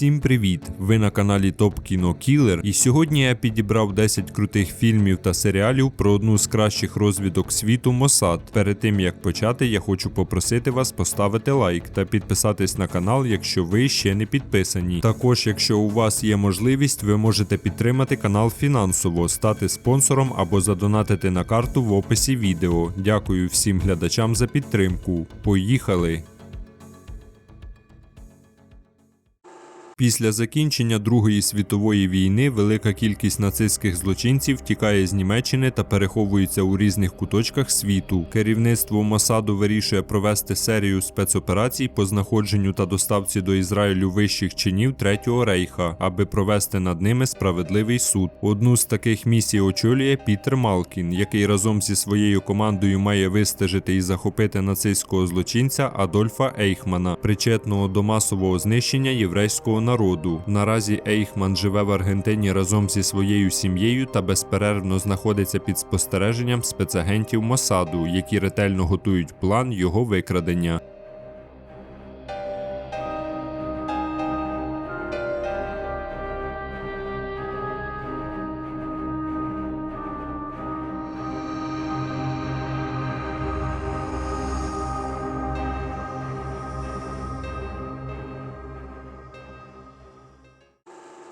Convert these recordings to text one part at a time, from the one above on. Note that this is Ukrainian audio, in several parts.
Всім привіт! Ви на каналі Топ Кіно Кілер, і сьогодні я підібрав 10 крутих фільмів та серіалів про одну з кращих розвідок світу Мосад. Перед тим як почати, я хочу попросити вас поставити лайк та підписатись на канал, якщо ви ще не підписані. Також, якщо у вас є можливість, ви можете підтримати канал фінансово, стати спонсором або задонатити на карту в описі відео. Дякую всім глядачам за підтримку. Поїхали! Після закінчення Другої світової війни велика кількість нацистських злочинців тікає з Німеччини та переховується у різних куточках світу. Керівництво Мосаду вирішує провести серію спецоперацій по знаходженню та доставці до Ізраїлю вищих чинів Третього рейха, аби провести над ними справедливий суд. Одну з таких місій очолює Пітер Малкін, який разом зі своєю командою має вистежити і захопити нацистського злочинця Адольфа Ейхмана, причетного до масового знищення єврейського народу. Наразі Ейхман живе в Аргентині разом зі своєю сім'єю та безперервно знаходиться під спостереженням спецагентів Мосаду, які ретельно готують план його викрадення.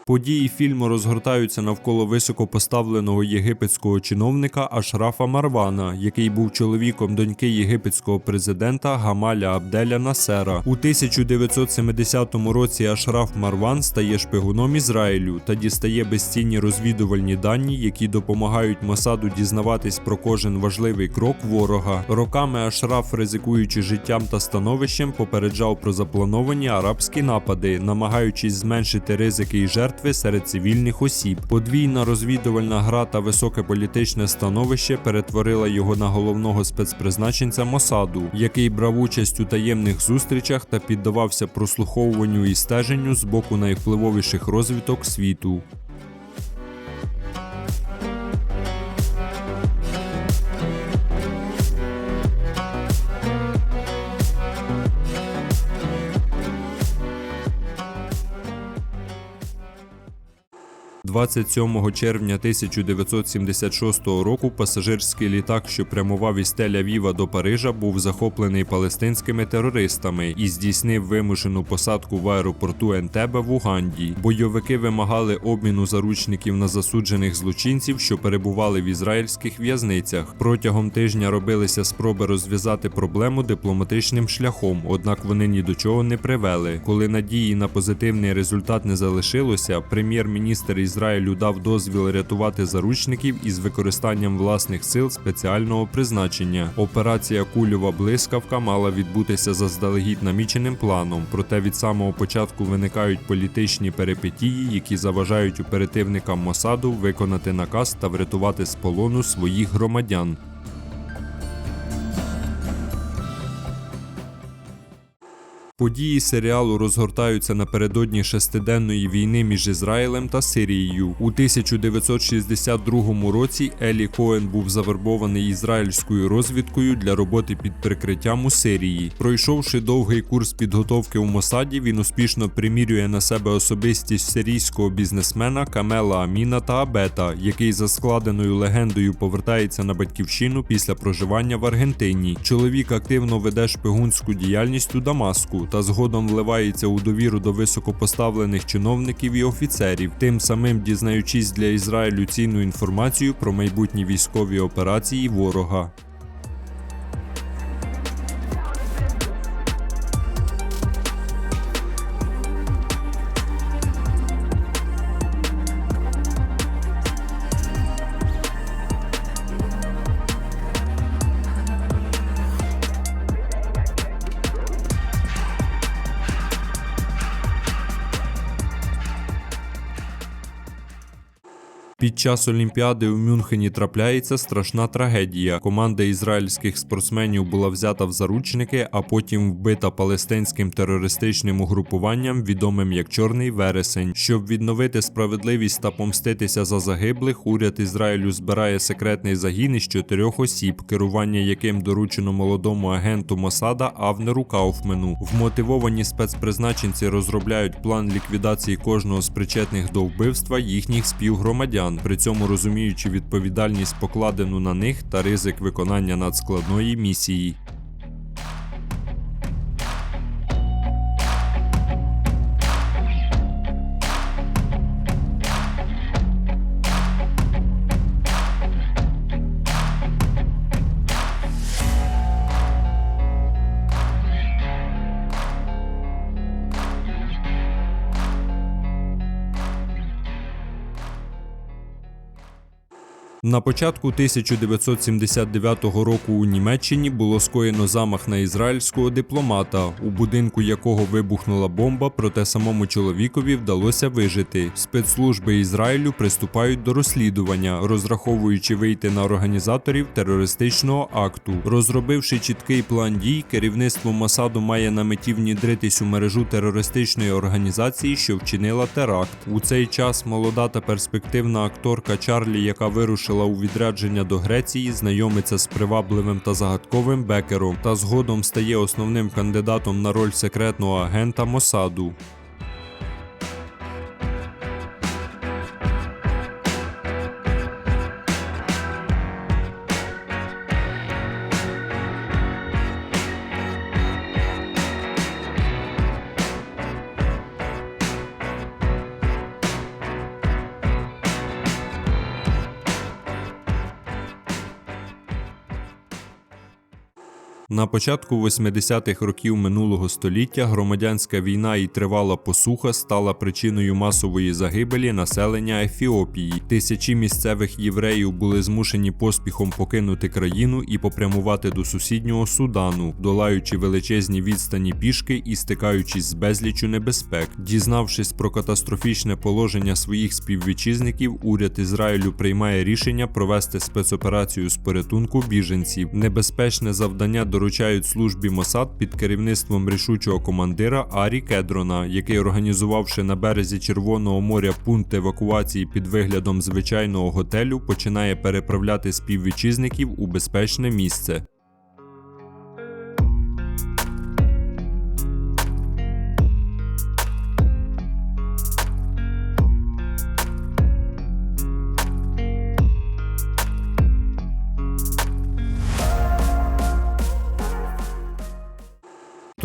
Події фільму розгортаються навколо високопоставленого єгипетського чиновника Ашрафа Марвана, який був чоловіком доньки єгипетського президента Гамаля Абделя Насера. У 1970 році Ашраф Марван стає шпигуном Ізраїлю та дістає безцінні розвідувальні дані, які допомагають Мосаду дізнаватись про кожен важливий крок ворога. Роками Ашраф, ризикуючи життям та становищем, попереджав про заплановані арабські напади, намагаючись зменшити ризики і жертви серед цивільних осіб. Подвійна розвідувальна гра та високе політичне становище перетворила його на головного спецпризначенця Мосаду, який брав участь у таємних зустрічах та піддавався прослуховуванню і стеженню з боку найвпливовіших розвиток світу. – 27 червня 1976 року пасажирський літак, що прямував із Тель-Авіва до Парижа, був захоплений палестинськими терористами і здійснив вимушену посадку в аеропорту Ентебе в Уганді. Бойовики вимагали обміну заручників на засуджених злочинців, що перебували в ізраїльських в'язницях. Протягом тижня робилися спроби розв'язати проблему дипломатичним шляхом, однак вони ні до чого не привели. Коли надії на позитивний результат не залишилося, прем'єр-міністр Ізраїлю дав дозвіл рятувати заручників із використанням власних сил спеціального призначення. Операція Кульова блискавка мала відбутися заздалегідь наміченим планом, проте від самого початку виникають політичні перипетії, які заважають оперативникам Мосаду виконати наказ та врятувати з полону своїх громадян. Події серіалу розгортаються напередодні шестиденної війни між Ізраїлем та Сирією. У 1962 році Елі Коен був завербований ізраїльською розвідкою для роботи під прикриттям у Сирії. Пройшовши довгий курс підготовки у Мосаді, він успішно примірює на себе особистість сирійського бізнесмена Камела Аміна та Абета, який за складеною легендою повертається на батьківщину після проживання в Аргентині. Чоловік активно веде шпигунську діяльність у Дамаску та згодом вливається у довіру до високопоставлених чиновників і офіцерів, тим самим дізнаючись для Ізраїлю цінну інформацію про майбутні військові операції ворога. Під час Олімпіади у Мюнхені трапляється страшна трагедія. Команда ізраїльських спортсменів була взята в заручники, а потім вбита палестинським терористичним угрупуванням, відомим як Чорний Вересень. Щоб відновити справедливість та помститися за загиблих, уряд Ізраїлю збирає секретний загін із чотирьох осіб, керування яким доручено молодому агенту Мосада Авнеру Кауфмену. Вмотивовані спецпризначенці розробляють план ліквідації кожного з причетних до вбивства їхніх співгромадян, при цьому розуміючи відповідальність покладену на них та ризик виконання надскладної місії. На початку 1979 року у Німеччині було скоєно замах на ізраїльського дипломата, у будинку якого вибухнула бомба, проте самому чоловікові вдалося вижити. Спецслужби Ізраїлю приступають до розслідування, розраховуючи вийти на організаторів терористичного акту. Розробивши чіткий план дій, керівництво Масаду має на меті внідритись у мережу терористичної організації, що вчинила теракт. У цей час молода та перспективна акторка Чарлі, яка вирушила у відрядження до Греції, знайомиться з привабливим та загадковим Бекером та згодом стає основним кандидатом на роль секретного агента Мосаду. На початку 80-х років минулого століття громадянська війна і тривала посуха стала причиною масової загибелі населення Ефіопії. Тисячі місцевих євреїв були змушені поспіхом покинути країну і попрямувати до сусіднього Судану, долаючи величезні відстані пішки і стикаючись з безлічю небезпек. Дізнавшись про катастрофічне положення своїх співвітчизників, уряд Ізраїлю приймає рішення провести спецоперацію з порятунку біженців. Небезпечне завдання доручають службі Мосад під керівництвом рішучого командира Арі Кедрона, який, організувавши на березі Червоного моря пункт евакуації під виглядом звичайного готелю, починає переправляти співвітчизників у безпечне місце.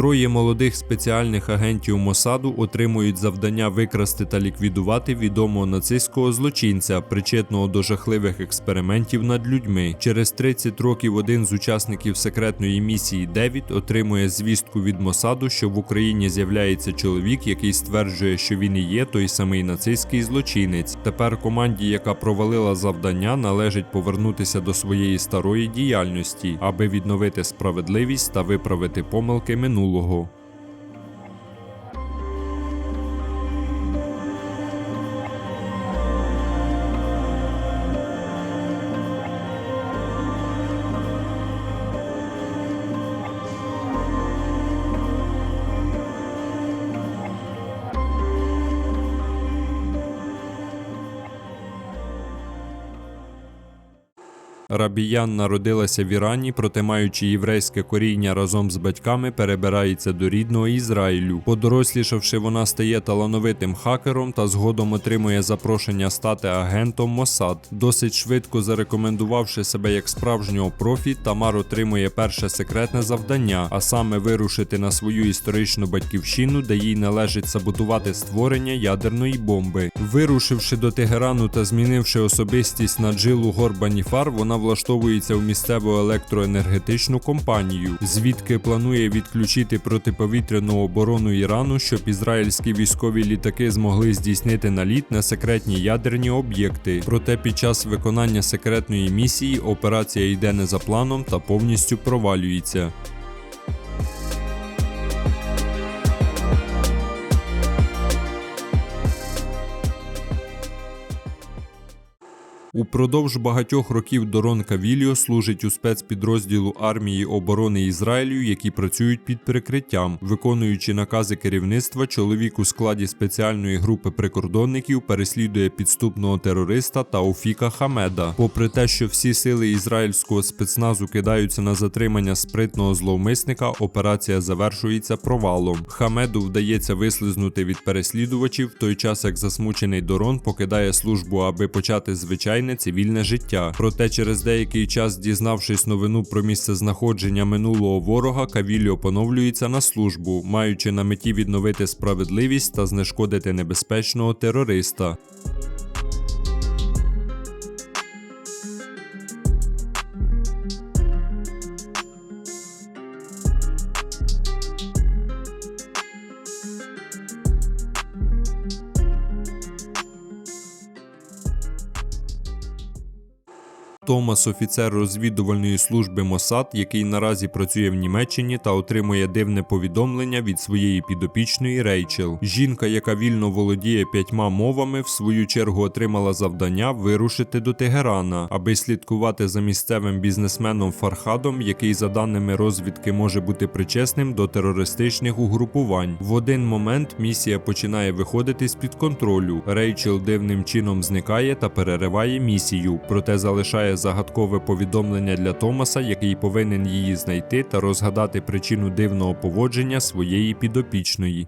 Троє молодих спеціальних агентів Мосаду отримують завдання викрасти та ліквідувати відомого нацистського злочинця, причетного до жахливих експериментів над людьми. Через 30 років один з учасників секретної місії Девід отримує звістку від Мосаду, що в Україні з'являється чоловік, який стверджує, що він і є той самий нацистський злочинець. Тепер команді, яка провалила завдання, належить повернутися до своєї старої діяльності, аби відновити справедливість та виправити помилки минулого. úlohou Рабіян народилася в Ірані, проте маючи єврейське коріння разом з батьками, перебирається до рідного Ізраїлю. Подорослішавши, вона стає талановитим хакером та згодом отримує запрошення стати агентом Мосад. Досить швидко зарекомендувавши себе як справжнього профі, Тамар отримує перше секретне завдання, а саме вирушити на свою історичну батьківщину, де їй належить саботувати створення ядерної бомби. Вирушивши до Тегерану та змінивши особистість на джилу Горбаніфар, вона влаштовується в місцеву електроенергетичну компанію, звідки планує відключити протиповітряну оборону Ірану, щоб ізраїльські військові літаки змогли здійснити наліт на секретні ядерні об'єкти. Проте під час виконання секретної місії операція йде не за планом та повністю провалюється. Упродовж багатьох років Дорон Кавіліо служить у спецпідрозділу армії оборони Ізраїлю, які працюють під прикриттям. Виконуючи накази керівництва, чоловік у складі спеціальної групи прикордонників переслідує підступного терориста Тауфіка Хамеда. Попри те, що всі сили ізраїльського спецназу кидаються на затримання спритного зловмисника, операція завершується провалом. Хамеду вдається вислизнути від переслідувачів, в той час як засмучений Дорон покидає службу, аби почати звичайне цивільне життя. Проте через деякий час, дізнавшись новину про місце знаходження минулого ворога, Кавіліо поновлюється на службу, маючи на меті відновити справедливість та знешкодити небезпечного терориста. Томас офіцер розвідувальної служби Мосад, який наразі працює в Німеччині та отримує дивне повідомлення від своєї підопічної Рейчел. Жінка, яка вільно володіє п'ятьма мовами, в свою чергу отримала завдання вирушити до Тегерана, аби слідкувати за місцевим бізнесменом Фархадом, який, за даними розвідки, може бути причесним до терористичних угрупувань. В один момент місія починає виходити з під контролю. Рейчел дивним чином зникає та перериває місію, проте залишає загадкове повідомлення для Томаса, який повинен її знайти та розгадати причину дивного поводження своєї підопічної.